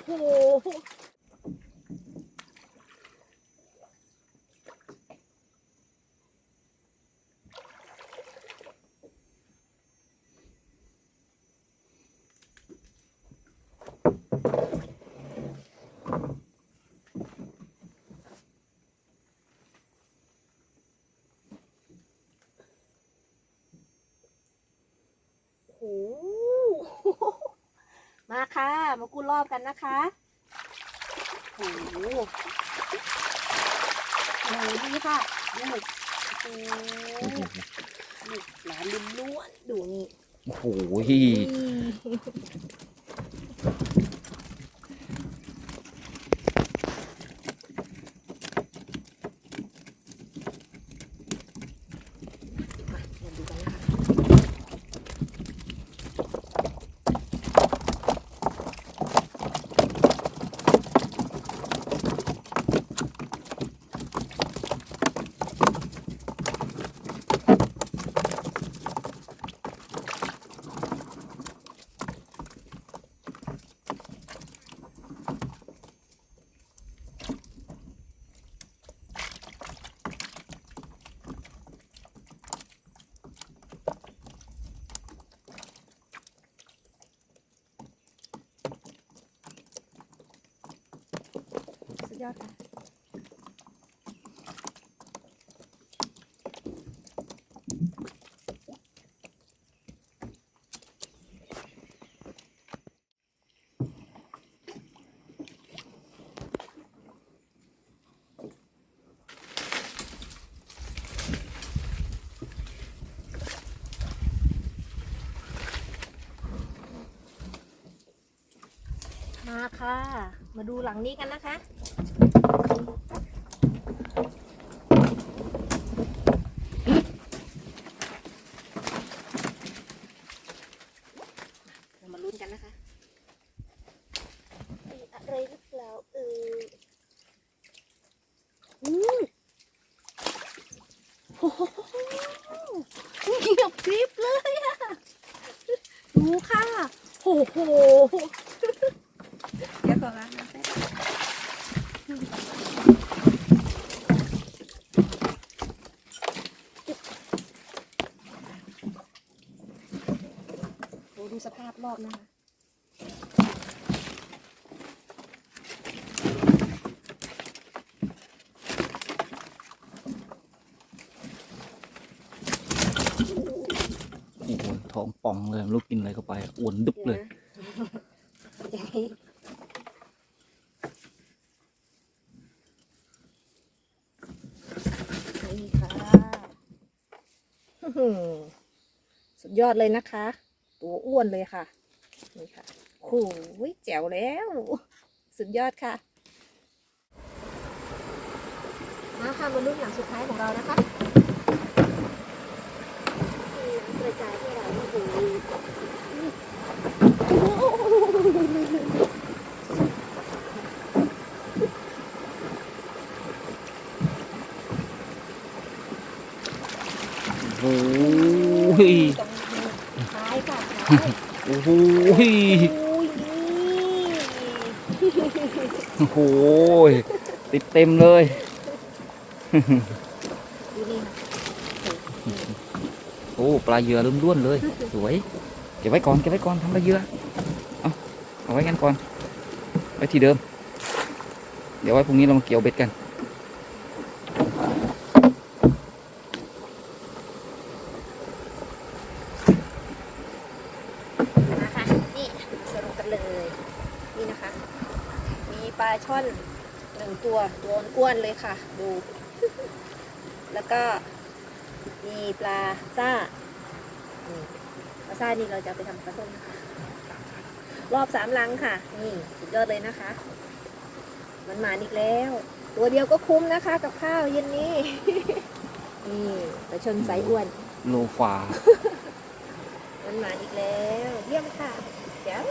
โหโอ้โห มาค่ะ มากู้รอบกันนะคะโอ้โหโอ้โหนี่ค่ะนี่หมึกโอ้โหนี่หลานลิ้นล้วนดูนี่ โอ้โห สุ มาค่ะ มาดูหลังนี้กันนะคะ เรามาลุ้นกันนะคะมีอะไรหรือเปล่าเอออู้โอ้โหเงียบกริบเลยอะดูค่ะ โอ้โห โอ้ดูสภาพรอบนะคะโอ้โหท้องป่องเลยไม่รู้กินอะไรเข้าไปอ้วนดึบเลย่างนี้นี่ค่ะอื้อหือ สุดยอดเลยนะคะ ตัวอ้วนเลยค่ะ นี่ค่ะโอ้โหแจ๋วแล้ว สุดยอดค่ะมาค่ะมาลุ้นหลังสุดท้ายของเรานะคะนี่กระจายที่เราโอ้โห โอ้โห ท้ายค่ะท้ายโอ้โหโอ้ยโอ้โหติดเต็มเลยโอ้ปลาเยื่อล้วนๆเลย สวยเก็บไว้ก่อนเก็บไว้ก่อนทำปลาเยื่อเอาเอาไว้กันก่อนไว้ที่เดิม เดี๋ยวไว้พรุ่งนี้เรามาเกี่ยวเบ็ดกัน นะคะนี่สรุปกันเลย นี่นะคะ มีป ลาช่อนหนึ่งตัวตัวอ้วนๆเลยค่ะ ดู แล้วก็มีปลาซ่านี่ปลาซ่านี่เราจะเอาไปทำปลาส้มนะคะรอบสามลังค่ะ นี่สุดยอดเลยนะคะ มันมาอีกแล้ว ตัวเดียวก็คุ้มนะคะ กับข้าวเย็นนี้นี่ปลาชนไซส์อ้วนโลฟ้ามันมาอีกแล้ว เยี่ยมค่ะเดี๋ยว